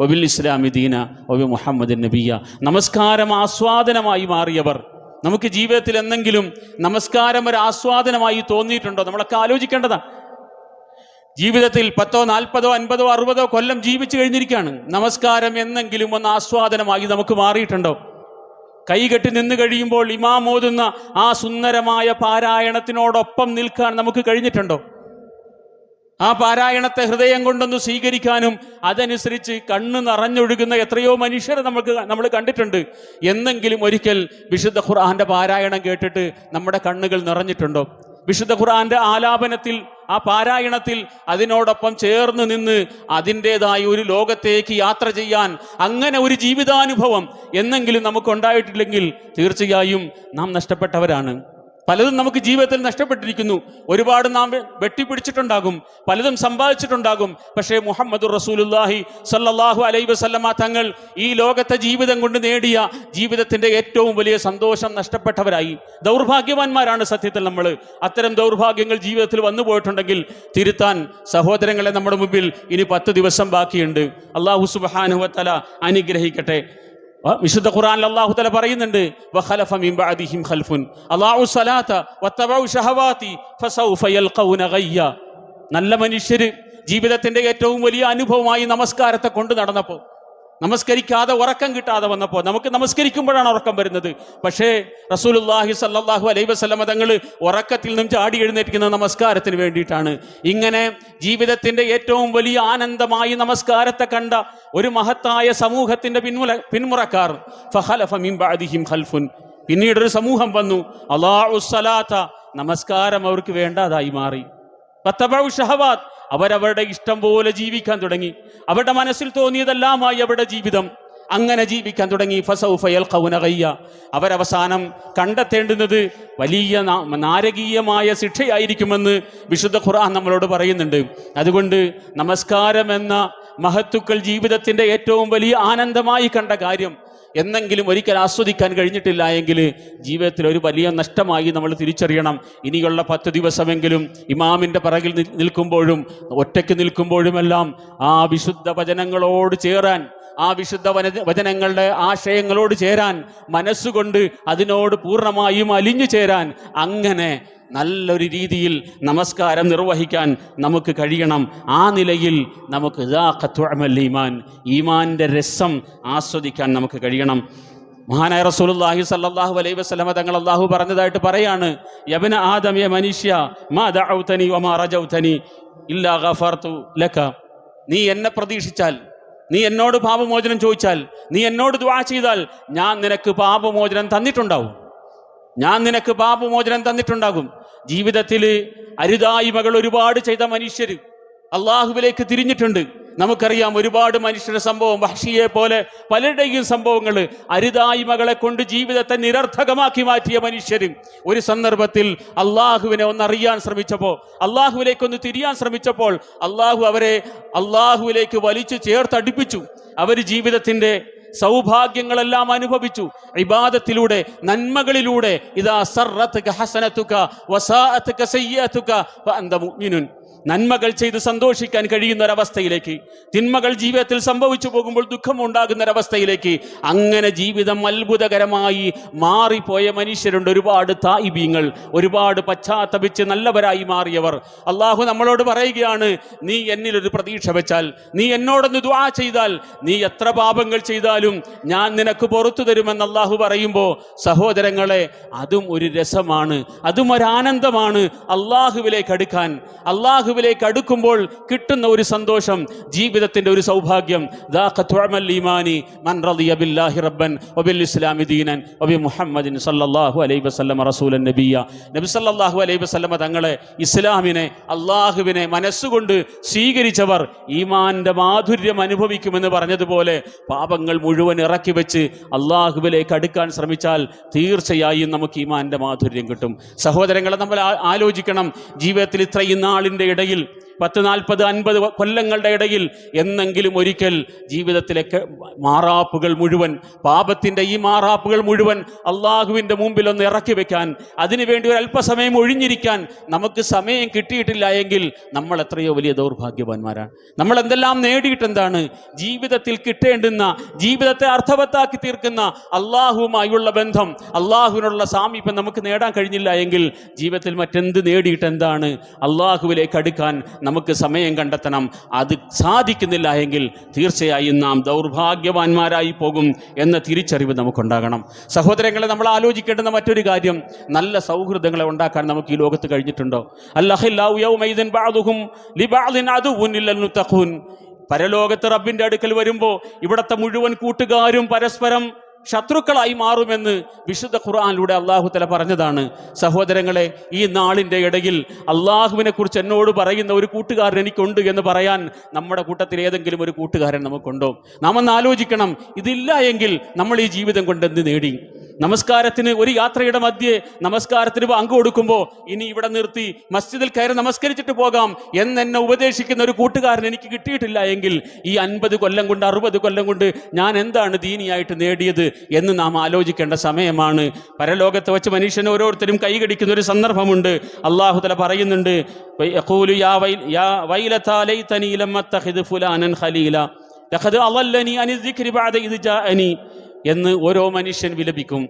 Speaker 1: ഒബിൽ ഇസ്ലാമി ദീന ഒബി മുഹമ്മദ് നബിയ നമസ്കാരം ആസ്വാദനമായി മാറിയവർ. നമുക്ക് ജീവിതത്തിൽ എന്തെങ്കിലും നമസ്കാരം ഒരു ആസ്വാദനമായി തോന്നിയിട്ടുണ്ടോ? നമ്മളൊക്കെ ആലോചിക്കേണ്ടതാണ് ജീവിതത്തിൽ പത്തോ നാൽപ്പതോ അൻപതോ അറുപതോ കൊല്ലം ജീവിച്ചു കഴിഞ്ഞിരിക്കുകയാണ്. നമസ്കാരം എന്നെങ്കിലും ഒന്ന് ആസ്വാദനമായി നമുക്ക് മാറിയിട്ടുണ്ടോ? കൈകെട്ടി നിന്ന് കഴിയുമ്പോൾ ഇമാമോതുന്ന ആ സുന്ദരമായ പാരായണത്തിനോടൊപ്പം നിൽക്കാൻ നമുക്ക് കഴിഞ്ഞിട്ടുണ്ടോ? ആ പാരായണത്തെ ഹൃദയം കൊണ്ടൊന്ന് സ്വീകരിക്കാനും അതനുസരിച്ച് കണ്ണ് നിറഞ്ഞൊഴുകുന്ന എത്രയോ മനുഷ്യരെ നമുക്ക് നമ്മൾ കണ്ടിട്ടുണ്ട്. എന്നെങ്കിലും ഒരിക്കൽ വിശുദ്ധ ഖുർആന്റെ പാരായണം കേട്ടിട്ട് നമ്മുടെ കണ്ണുകൾ നിറഞ്ഞിട്ടുണ്ടോ? വിശുദ്ധ ഖുർആന്റെ ആലാപനത്തിൽ ആ പാരായണത്തിൽ അതിനോടൊപ്പം ചേർന്ന് നിന്ന് അതിന്റെതായ ഒരു ലോകത്തേക്ക് യാത്ര ചെയ്യാൻ അങ്ങനെ ഒരു ജീവിതാനുഭവം എന്നെങ്കിലും നമുക്കുണ്ടായിട്ടില്ലെങ്കിൽ തീർച്ചയായും നാം നഷ്ടപ്പെട്ടവരാണ്. പലതും നമുക്ക് ജീവിതത്തിൽ നഷ്ടപ്പെട്ടിരിക്കുന്നു. ഒരുപാട് നാം വെട്ടിപ്പിടിച്ചിട്ടുണ്ടാകും പലതും സമ്പാദിച്ചിട്ടുണ്ടാകും. പക്ഷേ മുഹമ്മദ് റസൂലുല്ലാഹി സല്ലാഹു അലൈ വസല്ലമ തങ്ങൾ ഈ ലോകത്തെ ജീവിതം കൊണ്ട് നേടിയ ജീവിതത്തിന്റെ ഏറ്റവും വലിയ സന്തോഷം നഷ്ടപ്പെട്ടവരായി. ദൗർഭാഗ്യവാന്മാരാണ് സത്യത്തിൽ നമ്മൾ. അത്തരം ദൗർഭാഗ്യങ്ങൾ ജീവിതത്തിൽ വന്നു പോയിട്ടുണ്ടെങ്കിൽ തിരുത്താൻ സഹോദരങ്ങളെ നമ്മുടെ മുമ്പിൽ ഇനി പത്ത് ദിവസം ബാക്കിയുണ്ട്. അള്ളാഹു സുബാനുഹത്തല അനുഗ്രഹിക്കട്ടെ. വിശുദ്ധ ഖുർആനിൽ അള്ളാഹു തല പറയുന്നുണ്ട് നല്ല മനുഷ്യര് ജീവിതത്തിന്റെ ഏറ്റവും വലിയ അനുഭവമായി നമസ്കാരത്തെ കൊണ്ട് നടന്നപ്പോൾ നമസ്കരിക്കാതെ ഉറക്കം കിട്ടാതെ വന്നപ്പോൾ നമുക്ക് നമസ്കരിക്കുമ്പോഴാണ് ഉറക്കം വരുന്നത്. പക്ഷേ റസൂലുള്ളാഹി സല്ലല്ലാഹു അലൈഹി വസ്ലമ തങ്ങൾ ഉറക്കത്തിൽ നിന്നും ചാടി എഴുന്നേൽക്കുന്ന നമസ്കാരത്തിന് വേണ്ടിയിട്ടാണ്. ഇങ്ങനെ ജീവിതത്തിന്റെ ഏറ്റവും വലിയ ആനന്ദമായി നമസ്കാരത്തെ കണ്ട ഒരു മഹത്തായ സമൂഹത്തിന്റെ പിന്മുല പിന്മുറക്കാർ ബഅദിഹിം ഖൽഫുൻ. പിന്നീട് ഒരു സമൂഹം വന്നു. അല്ലാഹു സലാത്ത നമസ്കാരം അവർക്ക് വേണ്ടാതായി മാറി. വത്തബഉ ഷഹവാത്ത്. അവരവരുടെ ഇഷ്ടം പോലെ ജീവിക്കാൻ തുടങ്ങി. അവരുടെ മനസ്സിൽ തോന്നിയതെല്ലാമായി അവരുടെ ജീവിതം അങ്ങനെ ജീവിക്കാൻ തുടങ്ങി. ഫസൗഫ കൗനകയ്യ അവരവസാനം കണ്ടെത്തേണ്ടുന്നത് വലിയ നാരകീയമായ ശിക്ഷയായിരിക്കുമെന്ന് വിശുദ്ധ ഖുർആൻ നമ്മളോട് പറയുന്നുണ്ട്. അതുകൊണ്ട് നമസ്കാരം എന്ന മഹത്തുക്കൾ ജീവിതത്തിന്റെ ഏറ്റവും വലിയ ആനന്ദമായി കണ്ട കാര്യം എന്നെങ്കിലും ഒരിക്കൽ ആസ്വദിക്കാൻ കഴിഞ്ഞിട്ടില്ല എങ്കിൽ ജീവിതത്തിൽ ഒരു വലിയ നഷ്ടമായി നമ്മൾ തിരിച്ചറിയണം. ഇനിയുള്ള പത്ത് ദിവസമെങ്കിലും ഇമാമിന്റെ പിറകിൽ നിൽക്കുമ്പോഴും ഒറ്റയ്ക്ക് നിൽക്കുമ്പോഴുമെല്ലാം ആ വിശുദ്ധ വചനങ്ങളോട് ചേരാൻ ആ വിശുദ്ധ വചനങ്ങളുടെ ആശയങ്ങളോട് ചേരാൻ മനസ്സുകൊണ്ട് അതിനോട് പൂർണമായും അലിഞ്ഞു ചേരാൻ അങ്ങനെ നല്ലൊരു രീതിയിൽ നമസ്കാരം നിർവഹിക്കാൻ നമുക്ക് കഴിയണം. ആ നിലയിൽ നമുക്ക് ഈമാൻ ഈമാന്റെ രസം ആസ്വദിക്കാൻ നമുക്ക് കഴിയണം. മഹാനായ റസൂലുള്ളാഹി സല്ലല്ലാഹു അലൈഹി വസല്ലമ തങ്ങൾ അള്ളാഹു പറഞ്ഞതായിട്ട് പറയാണ് യബ്ന ആദം യ മനുഷ്യ മാ ദഅൗതനി വമാ റജൗതനി ഇല്ലാ ഗഫർതു ലക. നീ എന്നെ പ്രതീക്ഷിച്ചാൽ നീ എന്നോട് പാപമോചനം ചോദിച്ചാൽ നീ എന്നോട് ദ്വാ ചെയ്താൽ ഞാൻ നിനക്ക് പാപമോചനം തന്നിട്ടുണ്ടാവും. ഞാൻ നിനക്ക് പാപമോചനം തന്നിട്ടുണ്ടാകും. ജീവിതത്തിൽ അരുതായ്മകൾ ഒരുപാട് ചെയ്ത മനുഷ്യർ അള്ളാഹുവിലേക്ക് തിരിഞ്ഞിട്ടുണ്ട്. നമുക്കറിയാം ഒരുപാട് മനുഷ്യരുടെ സംഭവം വഹ്ഷിയെ പോലെ പലരുടെയും സംഭവങ്ങൾ അരുതായ്മകളെ കൊണ്ട് ജീവിതത്തെ നിരർത്ഥകമാക്കി മാറ്റിയ മനുഷ്യരും. ഒരു സന്ദർഭത്തിൽ അള്ളാഹുവിനെ ഒന്നറിയാൻ ശ്രമിച്ചപ്പോൾ അള്ളാഹുവിലേക്ക് ഒന്ന് തിരിയാൻ ശ്രമിച്ചപ്പോൾ അള്ളാഹു അവരെ അള്ളാഹുവിലേക്ക് വലിച്ചു ചേർത്തടിപ്പിച്ചു. അവർ ജീവിതത്തിന്റെ സൗഭാഗ്യങ്ങളെല്ലാം അനുഭവിച്ചു. ഇബാദത്തിലൂടെ നന്മകളിലൂടെ ഇതാ സർറത്ത് ഹസനത്തുക വസാഅത്ത് സയ്യത്തുക വഅന്ത മുഅ്മിനുൻ. നന്മകൾ ചെയ്ത് സന്തോഷിക്കാൻ കഴിയുന്ന ഒരവസ്ഥയിലേക്ക് തിന്മകൾ ജീവിതത്തിൽ സംഭവിച്ചു പോകുമ്പോൾ ദുഃഖം ഉണ്ടാകുന്ന ഒരവസ്ഥയിലേക്ക് അങ്ങനെ ജീവിതം അത്ഭുതകരമായി മാറിപ്പോയ മനുഷ്യരുണ്ട് ഒരുപാട് തായിബീങ്ങൾ ഒരുപാട് പശ്ചാത്തപിച്ച് നല്ലവരായി മാറിയവർ. അള്ളാഹു നമ്മളോട് പറയുകയാണ് നീ എന്നിലൊരു പ്രതീക്ഷ വെച്ചാൽ നീ എന്നോടൊന്ന് ദ്വാ ചെയ്താൽ നീ എത്ര പാപങ്ങൾ ചെയ്താലും ഞാൻ നിനക്ക് പുറത്തു തരുമെന്ന് അള്ളാഹു പറയുമ്പോൾ സഹോദരങ്ങളെ അതും ഒരു രസമാണ് അതും ഒരു ആനന്ദമാണ് അള്ളാഹുവിലേക്ക് അടുക്കാൻ. അള്ളാഹുവിലേക്ക് അടുക്കുമ്പോൾ കിട്ടുന്ന ഒരു സന്തോഷം ജീവിതത്തിന്റെ ഒരു സൗഭാഗ്യം. മുഹമ്മദിൻ റസൂലൻ നബിയ നബി തങ്ങളെ ഇസ്ലാമിനെ അള്ളാഹുവിനെ മനസ്സുകൊണ്ട് സ്വീകരിച്ചവർ ഈമാന്റെ മാധുര്യം അനുഭവിക്കുമെന്ന് പറഞ്ഞതുപോലെ പാപങ്ങൾ മുഴുവൻ ഇറക്കി വെച്ച് അള്ളാഹുവിലേക്ക് അടുക്കാൻ ശ്രമിച്ചാൽ തീർച്ചയായും നമുക്ക് ഈമാന്റെ മാധുര്യം കിട്ടും. സഹോദരങ്ങളെ നമ്മൾ ആലോചിക്കണം. ജീവിതത്തിൽ ഇത്രയും നാളിന്റെ ഇടയിൽ இடையில் പത്ത് നാൽപ്പത് അൻപത് കൊല്ലങ്ങളുടെ ഇടയിൽ എന്നെങ്കിലും ഒരിക്കൽ ജീവിതത്തിലേക്ക് മാറാപ്പുകൾ മുഴുവൻ പാപത്തിന്റെ ഈ മാറാപ്പുകൾ മുഴുവൻ അള്ളാഹുവിന്റെ മുമ്പിൽ ഒന്ന് ഇറക്കി വെക്കാൻ അതിനുവേണ്ടി ഒരു അല്പസമയം ഒഴിഞ്ഞിരിക്കാൻ നമുക്ക് സമയം കിട്ടിയിട്ടില്ല എങ്കിൽ നമ്മൾ എത്രയോ വലിയ ദൗർഭാഗ്യവാന്മാരാണ്. നമ്മൾ എന്തെല്ലാം നേടിയിട്ടെന്താണ്? ജീവിതത്തിൽ കിട്ടേണ്ടുന്ന ജീവിതത്തെ അർത്ഥവത്താക്കി തീർക്കുന്ന അള്ളാഹുവുമായുള്ള ബന്ധം അള്ളാഹുവിനുള്ള സാമീപ്യം നമുക്ക് നേടാൻ കഴിഞ്ഞില്ല എങ്കിൽ ജീവിതത്തിൽ മറ്റെന്ത് നേടിയിട്ടെന്താണ്? അള്ളാഹുവിലേക്ക് അടുക്കാൻ നമുക്ക് സമയം കണ്ടെത്തണം. അത് സാധിക്കുന്നില്ല എങ്കിൽ തീർച്ചയായും നാം ദൗർഭാഗ്യവാന്മാരായി പോകും എന്ന തിരിച്ചറിവ് നമുക്കുണ്ടാകണം. സഹോദരങ്ങളെ നമ്മൾ ആലോചിക്കേണ്ടുന്ന മറ്റൊരു കാര്യം. നല്ല സൗഹൃദങ്ങളെ ഉണ്ടാക്കാൻ നമുക്ക് ഈ ലോകത്ത് കഴിഞ്ഞിട്ടുണ്ടോ? പരലോകത്ത് റബ്ബിന്റെ അടുക്കൽ വരുമ്പോൾ ഇവിടുത്തെ മുഴുവൻ കൂട്ടുകാരും പരസ്പരം ശത്രുക്കളായി മാറുമെന്ന് വിശുദ്ധ ഖുർആാനിലൂടെ അള്ളാഹു തല പറഞ്ഞതാണ്. സഹോദരങ്ങളെ ഈ നാളിന്റെ ഇടയിൽ അള്ളാഹുവിനെ കുറിച്ച് എന്നോട് പറയുന്ന ഒരു കൂട്ടുകാരൻ എനിക്കുണ്ട് എന്ന് പറയാൻ നമ്മുടെ കൂട്ടത്തിൽ ഏതെങ്കിലും ഒരു കൂട്ടുകാരൻ നമുക്കുണ്ടോ? നാം ഒന്ന് ആലോചിക്കണം. ഇതില്ല എങ്കിൽ നമ്മൾ ഈ ജീവിതം കൊണ്ട് എന്ത് നേടി? നമസ്കാരത്തിന് ഒരു യാത്രയുടെ മധ്യേ നമസ്കാരത്തിന് പങ്കു കൊടുക്കുമ്പോൾ ഇനി ഇവിടെ നിർത്തി മസ്ജിദിൽ കയറി നമസ്കരിച്ചിട്ട് പോകാം എന്നെന്നെ ഉപദേശിക്കുന്ന ഒരു കൂട്ടുകാരൻ എനിക്ക് കിട്ടിയിട്ടില്ല എങ്കിൽ ഈ അൻപത് കൊല്ലം കൊണ്ട് അറുപത് കൊല്ലം കൊണ്ട് ഞാൻ എന്താണ് ദീനിയായിട്ട് നേടിയത് എന്ന് നാം ആലോചിക്കേണ്ട സമയമാണ്. പരലോകത്ത് വെച്ച് മനുഷ്യൻ ഓരോരുത്തരും കൈകടിക്കുന്ന ഒരു സന്ദർഭമുണ്ട്. അള്ളാഹുതല പറയുന്നുണ്ട് ഖലീല. ലഖദ് അളല്ലനി അനി ബഅദ ഇദ് ജാഅനി. എന്ന് ഓരോ മനുഷ്യൻ വിലപിക്കും.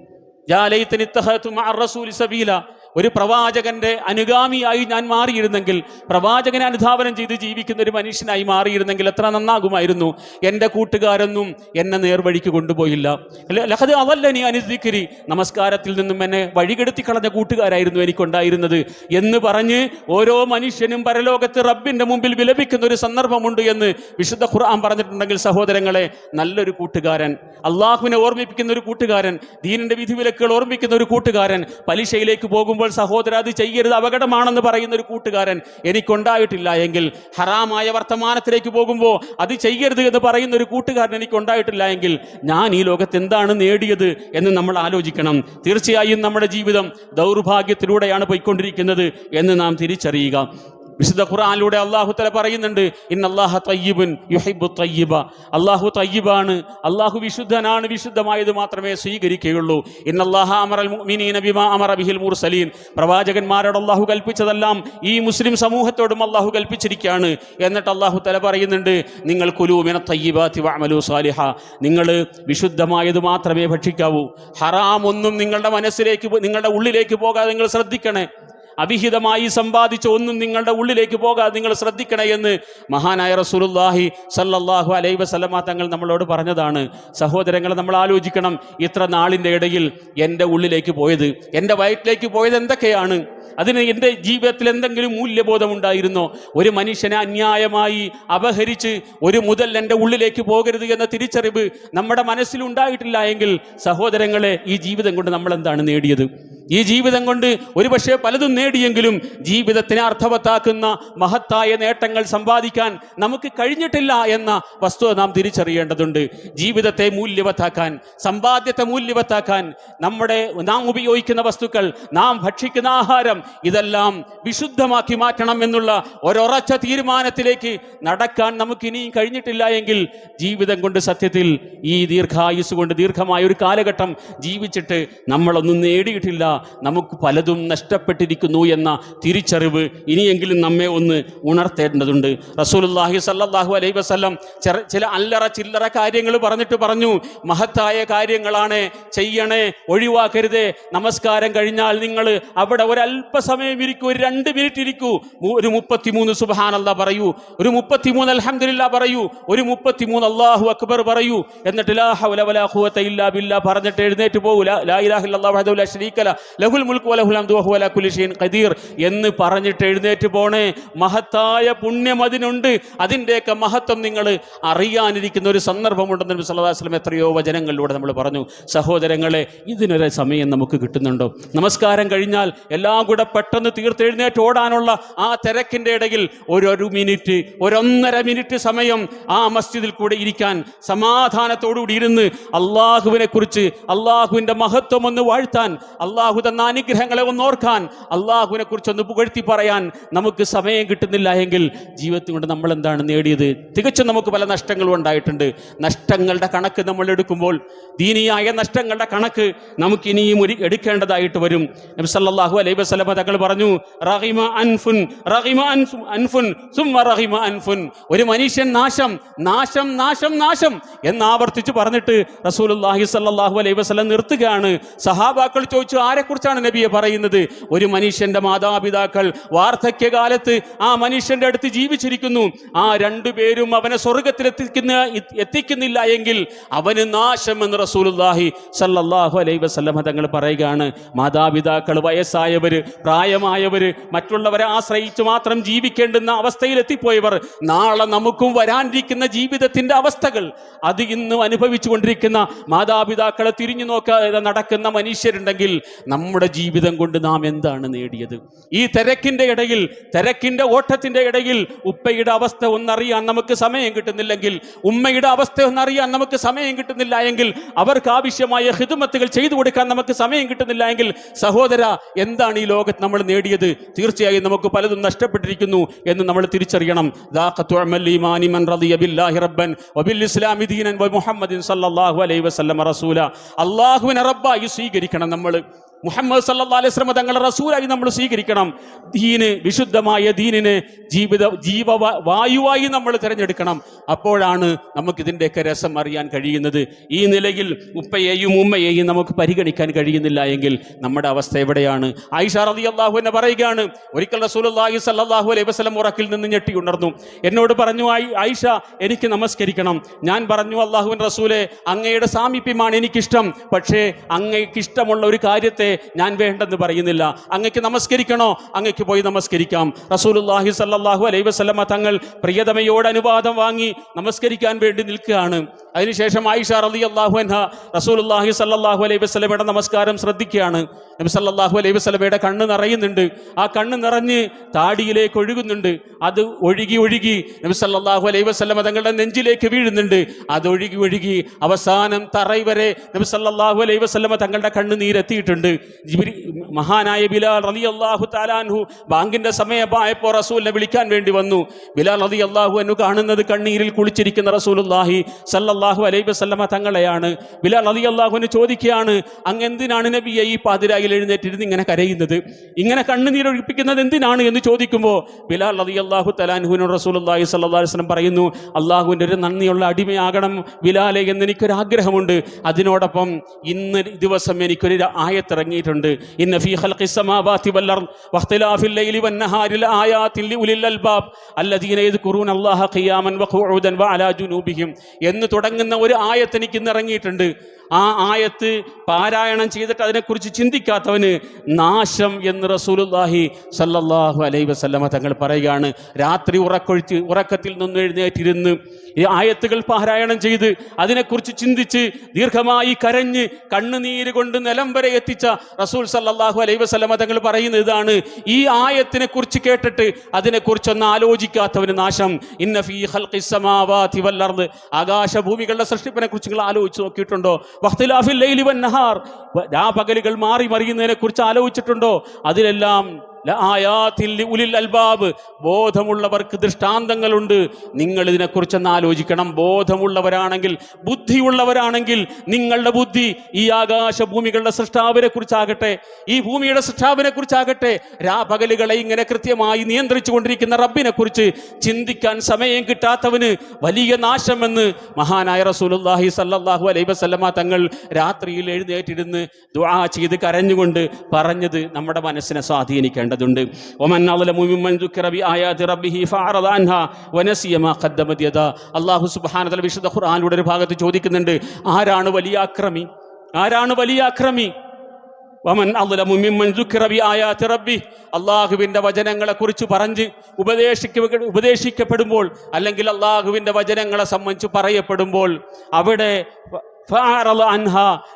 Speaker 1: ഒരു പ്രവാചകന്റെ അനുഗാമിയായി ഞാൻ മാറിയിരുന്നെങ്കിൽ പ്രവാചകനെ അനുധാവനം ചെയ്ത് ജീവിക്കുന്ന ഒരു മനുഷ്യനായി മാറിയിരുന്നെങ്കിൽ എത്ര നന്നാകുമായിരുന്നു? എന്റെ കൂട്ടുകാരൊന്നും എന്നെ നേർവഴിക്ക് കൊണ്ടുപോയില്ല. ല- ലഖദ് അതല്ല നീ അനുദിക്കരി നമസ്കാരത്തിൽ നിന്നും എന്നെ വഴികെടുത്തി കളഞ്ഞ കൂട്ടുകാരായിരുന്നു എനിക്കുണ്ടായിരുന്നത് എന്ന് പറഞ്ഞ് ഓരോ മനുഷ്യനും പരലോകത്ത് റബ്ബിന്റെ മുമ്പിൽ വിലപിക്കുന്ന ഒരു സന്ദർഭമുണ്ട് എന്ന് വിശുദ്ധ ഖുർആൻ പറഞ്ഞിട്ടുണ്ടെങ്കിൽ സഹോദരങ്ങളെ നല്ലൊരു കൂട്ടുകാരൻ അള്ളാഹുവിനെ ഓർമ്മിപ്പിക്കുന്ന ഒരു കൂട്ടുകാരൻ ദീനിന്റെ വിധിവിലക്കുകൾ ഓർമ്മിക്കുന്ന ഒരു കൂട്ടുകാരൻ പലിശയിലേക്ക് പോകുമ്പോൾ സഹോദര അത് ചെയ്യരുത് അപകടമാണെന്ന് പറയുന്ന ഒരു കൂട്ടുകാരൻ എനിക്കുണ്ടായിട്ടില്ല എങ്കിൽ ഹറാമായ വർത്തമാനത്തിലേക്ക് പോകുമ്പോൾ അത് ചെയ്യരുത് എന്ന് പറയുന്ന ഒരു കൂട്ടുകാരൻ എനിക്കുണ്ടായിട്ടില്ല എങ്കിൽ ഞാൻ ഈ ലോകത്ത് എന്താണ് നേടിയത് എന്ന് നമ്മൾ ആലോചിക്കണം. തീർച്ചയായും നമ്മുടെ ജീവിതം ദൗർഭാഗ്യത്തിലൂടെയാണ് പോയിക്കൊണ്ടിരിക്കുന്നത് എന്ന് നാം തിരിച്ചറിയുക. വിശുദ്ധ ഖുർആനിലൂടെ അള്ളാഹു തല പറയുന്നുണ്ട് ഇൻ അള്ളാഹ തയ്യിബുൻ യുഹിബു തയ്യിബ. അള്ളാഹു തയ്യിബാണ് അള്ളാഹു വിശുദ്ധനാണ് വിശുദ്ധമായത് മാത്രമേ സ്വീകരിക്കുകയുള്ളൂ. ഇൻ അള്ളാഹ അമറൽ മുഅ്മിനീന ബിമാ അമറ ബിഹിൽ മുർസലീൻ. പ്രവാചകന്മാരോട് അള്ളാഹു കൽപ്പിച്ചതെല്ലാം ഈ മുസ്ലിം സമൂഹത്തോടും അള്ളാഹു കൽപ്പിച്ചിരിക്കുകയാണ്. എന്നിട്ട് അള്ളാഹു തല പറയുന്നുണ്ട് നിങ്ങൾ കുലൂമിന തയ്യിബാത്തി വഅമലു സാലിഹ. നിങ്ങൾ വിശുദ്ധമായത് മാത്രമേ ഭക്ഷിക്കാവൂ. ഹറാം ഒന്നും നിങ്ങളുടെ മനസ്സിലേക്ക് നിങ്ങളുടെ ഉള്ളിലേക്ക് പോകാതെ നിങ്ങൾ ശ്രദ്ധിക്കണേ. അവിഹിതമായി സമ്പാദിച്ച ഒന്നും നിങ്ങളുടെ ഉള്ളിലേക്ക് പോകാതെ നിങ്ങൾ ശ്രദ്ധിക്കണേ എന്ന് മഹാനായ റസൂലുള്ളാഹി സല്ലല്ലാഹു അലൈഹി വസല്ലമ തങ്ങൾ നമ്മളോട് പറഞ്ഞതാണ്. സഹോദരങ്ങൾ നമ്മൾ ആലോചിക്കണം ഇത്ര നാളിന്റെ ഇടയിൽ എന്റെ ഉള്ളിലേക്ക് പോയത് എന്റെ വയറ്റിലേക്ക് പോയത് എന്തൊക്കെയാണ്? അതിന് എന്റെ ജീവിതത്തിൽ എന്തെങ്കിലും മൂല്യബോധമുണ്ടായിരുന്നോ? ഒരു മനുഷ്യനെ അന്യായമായി അപഹരിച്ച് ഒരു മുതൽ എന്റെ ഉള്ളിലേക്ക് പോകരുത് എന്ന തിരിച്ചറിവ് നമ്മുടെ മനസ്സിൽ ഉണ്ടായിട്ടില്ല എങ്കിൽ സഹോദരങ്ങളെ ഈ ജീവിതം കൊണ്ട് നമ്മൾ എന്താണ് നേടിയത്? ഈ ജീവിതം കൊണ്ട് ഒരുപക്ഷെ പലതും നേടിയെങ്കിലും ജീവിതത്തിനെ അർത്ഥവത്താക്കുന്ന മഹത്തായ നേട്ടങ്ങൾ സമ്പാദിക്കാൻ നമുക്ക് കഴിഞ്ഞിട്ടില്ല എന്ന വസ്തുത നാം തിരിച്ചറിയേണ്ടതുണ്ട്. ജീവിതത്തെ മൂല്യവത്താക്കാൻ സമ്പാദ്യത്തെ മൂല്യവത്താക്കാൻ നമ്മുടെ നാം ഉപയോഗിക്കുന്ന വസ്തുക്കൾ നാം ഭക്ഷിക്കുന്ന ആഹാരം നമസ്കാരം ഇതെല്ലാം വിശുദ്ധമാക്കി മാറ്റണം എന്നുള്ള ഒരൊറച്ച തീരുമാനത്തിലേക്ക് നടക്കാൻ നമുക്ക് ഇനിയും കഴിഞ്ഞിട്ടില്ല എങ്കിൽ ജീവിതം കൊണ്ട് സത്യത്തിൽ ഈ ദീർഘായുസ് കൊണ്ട് ദീർഘമായ ഒരു കാലഘട്ടം ജീവിച്ചിട്ട് നമ്മളൊന്നും നേടിയിട്ടില്ല. നമുക്ക് പലതും നഷ്ടപ്പെട്ടിരിക്കുന്നു എന്ന തിരിച്ചറിവ് ഇനിയെങ്കിലും നമ്മെ ഒന്ന് ഉണർത്തേണ്ടതുണ്ട്. റസൂലുള്ളാഹി സല്ലല്ലാഹു അലൈഹി വസല്ലം ചെറ- ചില അല്ലറ ചില്ലറ കാര്യങ്ങൾ പറഞ്ഞിട്ട് പറഞ്ഞു മഹത്തായ കാര്യങ്ങളാണ് ചെയ്യണേ ഒഴിവാക്കരുതേ നമസ്കാരം കഴിഞ്ഞാൽ നിങ്ങൾ അവിടെ ഒരു അല്പസമയം ഇരിക്കൂ ഒരു രണ്ട് മിനിറ്റ് ഇരിക്കൂ. ഒരു മുപ്പത്തിമൂന്ന് സുബഹാനല്ല പറയൂ. ഒരു മുപ്പത്തിമൂന്ന് അൽഹംദുലില്ലാ പറയൂ. ഒരു മുപ്പത്തിമൂന്ന് അള്ളാഹു അക്ബർ പറയൂ. എന്നിട്ട് ഇല്ലാ പറഞ്ഞിട്ട് എഴുന്നേറ്റ് പോകൂലീർ എന്ന് പറഞ്ഞിട്ട് എഴുന്നേറ്റ് പോണേ. മഹത്തായ പുണ്യം അതിനുണ്ട്. അതിന്റെയൊക്കെ മഹത്വം നിങ്ങൾ അറിയാനിരിക്കുന്ന ഒരു സന്ദർഭമുണ്ടെന്ന് നബി എത്രയോ വചനങ്ങളിലൂടെ നമ്മൾ പറഞ്ഞു. സഹോദരങ്ങളെ ഇതിനൊരു സമയം നമുക്ക് കിട്ടുന്നുണ്ടോ? നമസ്കാരം കഴിഞ്ഞാൽ എല്ലാം കൂടെ പെട്ടെന്ന് തീർത്തെഴുന്നേറ്റ് ഓടാനുള്ള ആ തിരക്കിന്റെ ഇടയിൽ ഒരു മിനിറ്റ് ഒരൊന്നര മിനിറ്റ് സമയം ആ മസ്ജിദിൽ കൂടെ ഇരിക്കാൻ സമാധാനത്തോടുകൂടി ഇരുന്ന് അള്ളാഹുവിനെ കുറിച്ച് അള്ളാഹുവിന്റെ മഹത്വം ഒന്ന് വാഴ്ത്താൻ അള്ളാഹു തന്ന അനുഗ്രഹങ്ങളെ ഒന്ന് ഓർക്കാൻ അള്ളാഹുവിനെ കുറിച്ച് ഒന്ന് പുകഴ്ത്തി പറയാൻ നമുക്ക് സമയം കിട്ടുന്നില്ല എങ്കിൽ ജീവിതത്തിൽ കൊണ്ട് നമ്മൾ എന്താണ് നേടിയത്? തികച്ചും നമുക്ക് പല നഷ്ടങ്ങളും ഉണ്ടായിട്ടുണ്ട്. നഷ്ടങ്ങളുടെ കണക്ക് നമ്മൾ എടുക്കുമ്പോൾ ദീനിയായ നഷ്ടങ്ങളുടെ കണക്ക് നമുക്ക് ഇനിയും ഒരു എടുക്കേണ്ടതായിട്ട് വരും. നബി സല്ലല്ലാഹു അലൈഹി തങ്ങൾ പറഞ്ഞു റഹിമ അൻഫുൻ റഹിമ അൻഫു- അൻഫുൻ സുമ റഹിമ അൻഫുൻ. ഒരു മനുഷ്യൻ നാശം നാശം നാശം നാശം എന്ന് ആവർത്തിച്ച് പറഞ്ഞിട്ട് റസൂലുള്ളാഹി സല്ലല്ലാഹു അലൈഹി വസല്ലം നിർത്തുകയാണ്. സഹാബാക്കൾ ചോദിച്ചു ആരെക്കുറിച്ചാണ് നബിയെ പറയുന്നത്? ഒരു മനുഷ്യന്റെ മാതാപിതാക്കൾ വാർദ്ധക്യകാലത്ത് ആ മനുഷ്യന്റെ അടുത്ത് ജീവിച്ചിരിക്കുന്നു. ആ രണ്ടുപേരും അവനെ സ്വർഗത്തിലെത്തിക്കുന്ന എത്തിക്കുന്നില്ല എങ്കിൽ അവന് നാശം എന്ന് റസൂലുള്ളാഹി സല്ലല്ലാഹു അലൈഹി വസല്ലം തങ്ങൾ പറയുകയാണ്. മാതാപിതാക്കൾ വയസ്സായവർ പ്രായമായവർ മറ്റുള്ളവരെ ആശ്രയിച്ച് മാത്രം ജീവിക്കേണ്ടുന്ന അവസ്ഥയിലെത്തിപ്പോയവർ നാളെ നമുക്കും വരാനിരിക്കുന്ന ജീവിതത്തിന്റെ അവസ്ഥകൾ. അത് ഇന്ന് അനുഭവിച്ചു കൊണ്ടിരിക്കുന്ന മാതാപിതാക്കളെ തിരിഞ്ഞു നോക്കാതെ നടക്കുന്ന മനുഷ്യരുണ്ടെങ്കിൽ നമ്മുടെ ജീവിതം കൊണ്ട് നാം എന്താണ് നേടിയത്? ഈ തിരക്കിന്റെ ഇടയിൽ തിരക്കിന്റെ ഓട്ടത്തിന്റെ ഇടയിൽ ഉപ്പയുടെ അവസ്ഥ ഒന്നറിയാൻ നമുക്ക് സമയം കിട്ടുന്നില്ലെങ്കിൽ ഉമ്മയുടെ അവസ്ഥ ഒന്നറിയാൻ നമുക്ക് സമയം കിട്ടുന്നില്ല എങ്കിൽ അവർക്ക് ആവശ്യമായ ഹിതുമത്തുകൾ ചെയ്തു കൊടുക്കാൻ നമുക്ക് സമയം കിട്ടുന്നില്ല എങ്കിൽ സഹോദര എന്താണ് ഈ ലോകത്ത് നമ്മൾ നേടിയത് തീർച്ചയായും നമുക്ക് പലതും നഷ്ടപ്പെട്ടിരിക്കുന്നു എന്ന് നമ്മൾ തിരിച്ചറിയണം. അള്ളാഹുവിനെ റബ്ബായി സ്വീകരിക്കണം നമ്മൾ. മുഹമ്മദ് സല്ലാ അലൈഹി വസല്ലം തങ്ങളുടെ റസൂലായി നമ്മൾ സ്വീകരിക്കണം. ദീന് വിശുദ്ധമായ ദീനിനെ ജീവിത ജീവ വായുവായി നമ്മൾ തിരഞ്ഞെടുക്കണം. അപ്പോഴാണ് നമുക്കിതിന്റെയൊക്കെ രസം അറിയാൻ കഴിയുന്നത്. ഈ നിലയിൽ ഉപ്പയെയും ഉമ്മയെയും നമുക്ക് പരിഗണിക്കാൻ കഴിയുന്നില്ല എങ്കിൽ നമ്മുടെ അവസ്ഥ എവിടെയാണ്? ആയിഷ അള്ളാഹു എന്നെ പറയുകയാണ് ഒരിക്കൽ റസൂലുള്ളാഹി സല്ലാഹു അലൈഹി വസ്ലം ഉറക്കിൽ നിന്ന് ഞെട്ടി ഉണർന്നു. എന്നോട് പറഞ്ഞു ആയി ആയിഷ എനിക്ക് നമസ്കരിക്കണം. ഞാൻ പറഞ്ഞു അള്ളാഹുവിൻ റസൂലെ അങ്ങയുടെ സാമീപ്യമാണ് എനിക്കിഷ്ടം. പക്ഷേ അങ്ങയ്ക്ക് ഇഷ്ടമുള്ള ഒരു കാര്യത്തെ ഞാൻ വേണ്ടെന്ന് പറയുന്നില്ല. അങ്ങക്ക് നമസ്കരിക്കണോ? അങ്ങക്ക് പോയി നമസ്കരിക്കാം. റസൂലുള്ളാഹി സല്ലാഹു അലൈ വസ്ലമ തങ്ങൾ പ്രിയതമയോട് അനുവാദം വാങ്ങി നമസ്കരിക്കാൻ വേണ്ടി നിൽക്കുകയാണ്. അതിനുശേഷം ആയിഷ റളിയല്ലാഹു അൻഹ റസൂലുള്ളാഹി സല്ലാഹു അലൈ വസ്ലമയുടെ നമസ്കാരം ശ്രദ്ധിക്കുകയാണ്. നബി സല്ലാഹു അലൈ വസ്ലമയുടെ കണ്ണ് നിറയുന്നുണ്ട്. ആ കണ്ണ് നിറഞ്ഞ് താടിയിലേക്ക് ഒഴുകുന്നുണ്ട്. അത് ഒഴുകി ഒഴുകി നബി സല്ലാഹു അലൈ വസ്ലമ തങ്ങളുടെ നെഞ്ചിലേക്ക് വീഴുന്നുണ്ട്. അത് ഒഴുകി ഒഴുകി അവസാനം തറൈ വരെ നബി സല്ലാഹു അലൈ വസ്ലമ തങ്ങളുടെ കണ്ണ് നീരെത്തിയിട്ടുണ്ട് de മഹാനായ ബിലാൽ റലി അള്ളാഹു താലാൻഹു ബാങ്കിന്റെ സമയമായപ്പോൾ റസൂലിനെ വിളിക്കാൻ വേണ്ടി വന്നു. ബിലാൽ റലി അള്ളാഹു എന്നു കാണുന്നത് കണ്ണീരിൽ കുളിച്ചിരിക്കുന്ന റസൂലുള്ളാഹി സല്ലല്ലാഹു അലൈഹി വസല്ലമ തങ്ങളെയാണ്. ബിലാൽ റളിയല്ലാഹു അൻഹു ചോദിക്കുകയാണ് അങ്ങ് എന്തിനാണ് നബിയെ ഈ പാതിരായിൽ എഴുന്നേറ്റിരുന്ന് ഇങ്ങനെ കരയുന്നത്? ഇങ്ങനെ കണ്ണുനീരൊഴിപ്പിക്കുന്നത് എന്തിനാണ്? എന്ന് ചോദിക്കുമ്പോൾ ബിലാൽ റളിയല്ലാഹു തലാൻഹുവിനോട് റസൂലുള്ളാഹി സ്വല്ലല്ലാഹു അലൈഹി വസല്ലം പറയുന്നു അള്ളാഹുവിന്റെ ഒരു നന്ദിയുള്ള അടിമയാകണം ബിലാലെ എന്ന് എനിക്കൊരു ആഗ്രഹമുണ്ട് അതിനോടൊപ്പം ഇന്ന് ദിവസം എനിക്കൊരു ആയത്തിറങ്ങിയിട്ടുണ്ട് ഇന്ന ഫീ ഖൽഖി السماوات والأرض واختلاف الليل والنهار لآيات لأولي الألباب الذين يذكرون الله قياما وقعودا وعلى جنوبهم എന്ന് തുടങ്ങുന്ന ഒരു ആയത്ത് എനിക്ക് ഇന്ന് ഇറങ്ങിയിട്ടുണ്ട് ആ ആയത്ത് പാരായണം ചെയ്തിട്ട് അതിനെക്കുറിച്ച് ചിന്തിക്കാത്തവന് നാശം എന്ന് റസൂലുല്ലാഹി സല്ലല്ലാഹു അലൈ വസല്ലമ തങ്ങൾ പറയുകയാണ്. രാത്രി ഉറക്കൊഴിച്ച് ഉറക്കത്തിൽ നിന്ന് എഴുന്നേറ്റിരുന്ന് ഈ ആയത്തുകൾ പാരായണം ചെയ്ത് അതിനെക്കുറിച്ച് ചിന്തിച്ച് ദീർഘമായി കരഞ്ഞ് കണ്ണുനീര് കൊണ്ട് നിലം വരെ എത്തിച്ച റസൂൽ സല്ലല്ലാഹു അലൈ വസല്ലമ തങ്ങൾ പറയുന്ന ഇതാണ്. ഈ ആയത്തിനെ കുറിച്ച് കേട്ടിട്ട് അതിനെക്കുറിച്ചൊന്ന് ആലോചിക്കാത്തവന് നാശം. ഇന്ന ഫീ അർദ്. ആകാശഭൂമികളുടെ സൃഷ്ടിപ്പിനെ കുറിച്ച് നിങ്ങൾ ആലോചിച്ച് നോക്കിയിട്ടുണ്ടോ? വഖ്തിലാഫിൽ ലൈലി വൻ നഹാർ. രാപകലുകൾ മാറി മറിയുന്നതിനെ കുറിച്ച് ആലോചിച്ചിട്ടുണ്ടോ? അതിലെല്ലാം ഉലിൽ അൽബാബ്. ബോധമുള്ളവർക്ക് ദൃഷ്ടാന്തങ്ങളുണ്ട്. നിങ്ങൾ ഇതിനെക്കുറിച്ചൊന്ന് ആലോചിക്കണം. ബോധമുള്ളവരാണെങ്കിൽ ബുദ്ധിയുള്ളവരാണെങ്കിൽ നിങ്ങളുടെ ബുദ്ധി ഈ ആകാശ ഭൂമികളുടെ സൃഷ്ടാവിനെ കുറിച്ചാകട്ടെ ഈ ഭൂമിയുടെ സൃഷ്ടാവിനെ കുറിച്ചാകട്ടെ രാപകലുകളെ ഇങ്ങനെ കൃത്യമായി നിയന്ത്രിച്ചു കൊണ്ടിരിക്കുന്ന റബ്ബിനെ കുറിച്ച് ചിന്തിക്കാൻ സമയം കിട്ടാത്തവന് വലിയ നാശമെന്ന് മഹാനായ റസൂലുള്ളാഹി സല്ലാഹു അലൈഹി വസല്ലമ തങ്ങൾ രാത്രിയിൽ എഴുന്നേറ്റിരുന്ന് ദുആ ചെയ്ത് കരഞ്ഞുകൊണ്ട് പറഞ്ഞത് നമ്മുടെ മനസ്സിനെ സ്വാധീനിക്കേണ്ടതുണ്ട് ഒമൻ വ തആല വിശുദ്ധ ഖുർആനിലൂടെ ഒരു ഭാഗത്ത് ചോദിക്കുന്നുണ്ട് ആരാണ് വലിയ അക്രമി? ആരാണ് വലിയ അക്രമി? വചനങ്ങളെ കുറിച്ച് പറഞ്ഞ് ഉപദേശിക്ക ഉപദേശിക്കപ്പെടുമ്പോൾ അല്ലെങ്കിൽ അള്ളാഹുവിന്റെ വചനങ്ങളെ സംബന്ധിച്ച് പറയപ്പെടുമ്പോൾ അവിടെ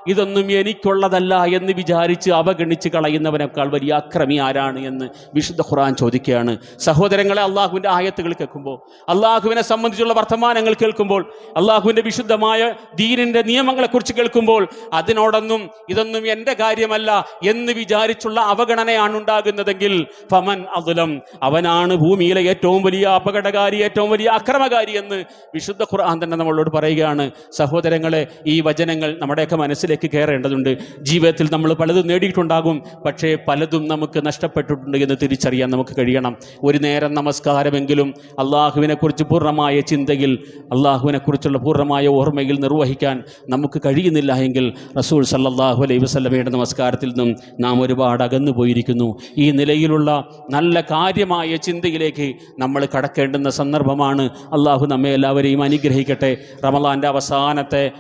Speaker 1: ഇതൊന്നും എനിക്കുള്ളതല്ല എന്ന് വിചാരിച്ച് അവഗണിച്ച് കളയുന്നവനേക്കാൾ വലിയ അക്രമി ആരാണ് എന്ന് വിശുദ്ധ ഖുർആൻ ചോദിക്കുകയാണ്. സഹോദരങ്ങളെ അള്ളാഹുവിന്റെ ആയത്തുകൾ കേൾക്കുമ്പോൾ അള്ളാഹുവിനെ സംബന്ധിച്ചുള്ള വർത്തമാനങ്ങൾ കേൾക്കുമ്പോൾ അള്ളാഹുവിന്റെ വിശുദ്ധമായ ദീനിന്റെ നിയമങ്ങളെക്കുറിച്ച് കേൾക്കുമ്പോൾ അതിനോടൊന്നും ഇതൊന്നും എന്റെ കാര്യമല്ല എന്ന് വിചാരിച്ചുള്ള അവഗണനയാണ് ഉണ്ടാകുന്നതെങ്കിൽ ഫമൻ അതുലം അവനാണ് ഭൂമിയിലെ ഏറ്റവും വലിയ അപകടകാരി ഏറ്റവും വലിയ അക്രമകാരി എന്ന് വിശുദ്ധ ഖുർആൻ തന്നെ നമ്മളോട് പറയുകയാണ്. സഹോദരങ്ങളെ ഈ വചനങ്ങൾ നമ്മുടെയൊക്കെ മനസ്സിലേക്ക് കയറേണ്ടതുണ്ട്. ജീവിതത്തിൽ നമ്മൾ പലതും നേടിയിട്ടുണ്ടാകും. പക്ഷേ പലതും നമുക്ക് നഷ്ടപ്പെട്ടിട്ടുണ്ട് എന്ന് തിരിച്ചറിയാൻ നമുക്ക് കഴിയണം. ഒരു നേരം നമസ്കാരമെങ്കിലും അള്ളാഹുവിനെക്കുറിച്ച് പൂർണമായ ചിന്തയിൽ അള്ളാഹുവിനെക്കുറിച്ചുള്ള പൂർണമായ ഓർമ്മയിൽ നിർവഹിക്കാൻ നമുക്ക് കഴിയുന്നില്ല എങ്കിൽ റസൂൽ സല്ലാഹു അലൈഹി വസ്ലമയുടെ നമസ്കാരത്തിൽ നിന്നും നാം ഒരുപാട് അകന്നു പോയിരിക്കുന്നു. ഈ നിലയിലുള്ള നല്ല കാര്യമായ ചിന്തയിലേക്ക് നമ്മൾ കടക്കേണ്ടുന്ന സന്ദർഭമാണ്. അള്ളാഹു നമ്മെ എല്ലാവരെയും അനുഗ്രഹിക്കട്ടെ. റമലാന്റെ അവസാനത്തെ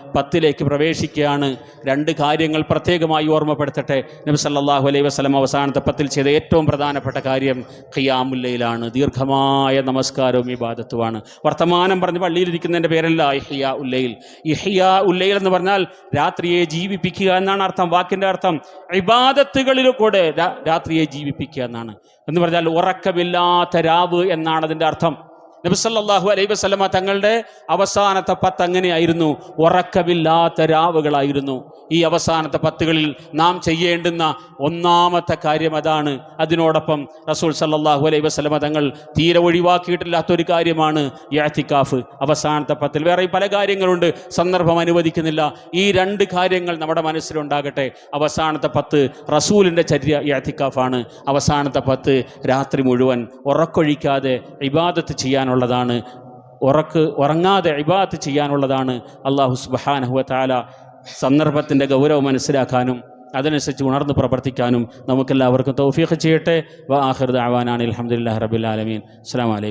Speaker 1: പത്തിലേക്ക് പ്രവേശിക്കുകയാണ്. രണ്ട് കാര്യങ്ങൾ പ്രത്യേകമായി ഓർമ്മപ്പെടുത്തട്ടെ. നബി സല്ലല്ലാഹു അലൈഹി വസ്ലം അവസാനത്തെ പത്തിൽ ചെയ്ത ഏറ്റവും പ്രധാനപ്പെട്ട കാര്യം ഖിയാമുല്ലയിലാണ് ദീർഘമായ നമസ്കാരവും ഇബാദത്തുമാണ്. വർത്തമാനം പറഞ്ഞ് പള്ളിയിലിരിക്കുന്നതിന്റെ പേരല്ല ഇഹിയ ഉല്ലയിൽ ഇഹിയ ഉല്ലയിൽ എന്ന് പറഞ്ഞാൽ രാത്രിയെ ജീവിപ്പിക്കുക എന്നാണ് അർത്ഥം. വാക്കിന്റെ അർത്ഥം ഇബാദത്തുകളിൽ കൂടെ രാത്രിയെ ജീവിപ്പിക്കുക എന്നാണ്. എന്ന് പറഞ്ഞാൽ ഉറക്കമില്ലാത്ത രാവ് എന്നാണ് അതിന്റെ അർത്ഥം. നബിസല്ലാഹു അലൈ വസ്ലമ തങ്ങളുടെ അവസാനത്തെ പത്ത് അങ്ങനെയായിരുന്നു. ഉറക്കമില്ലാത്ത രാവുകളായിരുന്നു. ഈ അവസാനത്തെ പത്തുകളിൽ നാം ചെയ്യേണ്ടുന്ന ഒന്നാമത്തെ കാര്യം അതാണ്. അതിനോടൊപ്പം റസൂൽ സല്ലല്ലാഹു അലൈഹി വസല്ലമ തങ്ങൾ തീരെ ഒഴിവാക്കിയിട്ടില്ലാത്തൊരു കാര്യമാണ് യാത്തിക്കാഫ് അവസാനത്തെ പത്തിൽ വേറെ പല കാര്യങ്ങളുണ്ട്. സന്ദർഭം അനുവദിക്കുന്നില്ല. ഈ രണ്ട് കാര്യങ്ങൾ നമ്മുടെ മനസ്സിലുണ്ടാകട്ടെ. അവസാനത്തെ പത്ത് റസൂലിന്റെ ചര്യ യാത്തിക്കാഫാണ് അവസാനത്തെ പത്ത് രാത്രി മുഴുവൻ ഉറക്കൊഴിക്കാതെ ഇബാദത്ത് ചെയ്യാനുള്ളതാണ് ഉറക്ക് ഉറങ്ങാതെ ഇബാദത്ത് ചെയ്യാനുള്ളതാണ് അള്ളാഹു സുബ്ഹാനഹു താല സന്ദർഭത്തിന്റെ ഗൗരവം മനസ്സിലാക്കാനും അതനുസരിച്ച് ഉണർന്ന് പ്രവർത്തിക്കാനും നമുക്കെല്ലാവർക്കും തൗഫീഖ് ചെയ്യട്ടെ. വ ആഖിർ അലഹമുല്ലാ അൽഹംദുലില്ലാഹി റബ്ബിൽ ആലമീൻ. അസ്സലാമു അലൈക്കും.